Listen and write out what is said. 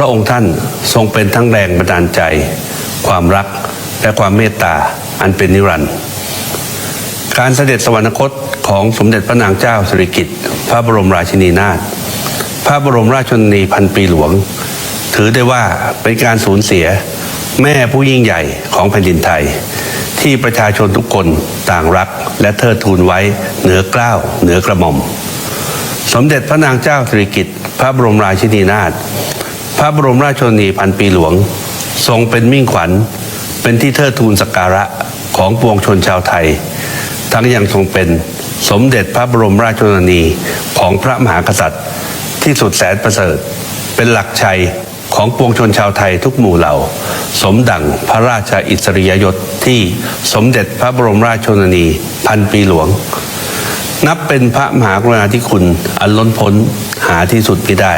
พระองค์ท่านทรงเป็นทั้งแรงบันดาลใจ ความรักและความเมตตาอันเป็นนิรันดร์การเสด็จสวรรคตของสมเด็จพระนางเจ้าสิริกิติ์พระบรมราชินีนาถพระบรมราชชนนีพันปีหลวง ถือได้ว่าเป็นการสูญเสียแม่ผู้ยิ่งใหญ่ของแผ่นดินไทย ที่ประชาชนทุกคนต่างรักและเทิดทูนไว้เหนือเกล้าวเหนือกระหม่อม สมเด็จพระนางเจ้าสิริกิติ์พระบรมราชินีนาถ พระบรมราชชนนีพันปีหลวง ทรงเป็นมิ่งขวัญ เป็นที่เทิดทูนสักการะของปวงชนชาวไทย ทั้งยังทรงเป็นสมเด็จพระบรมราชชนนีของพระมหากษัตริย์ ที่สุดแสนประเสริฐ เป็นหลักชัยของปวงชนชาวไทยทุกหมู่เหล่า สมดังพระราชอิสริยยศที่สมเด็จพระบรมราชชนนีพันปีหลวง นับเป็นพระมหากรุณาธิคุณอันล้นพ้นหาที่สุดไม่ได้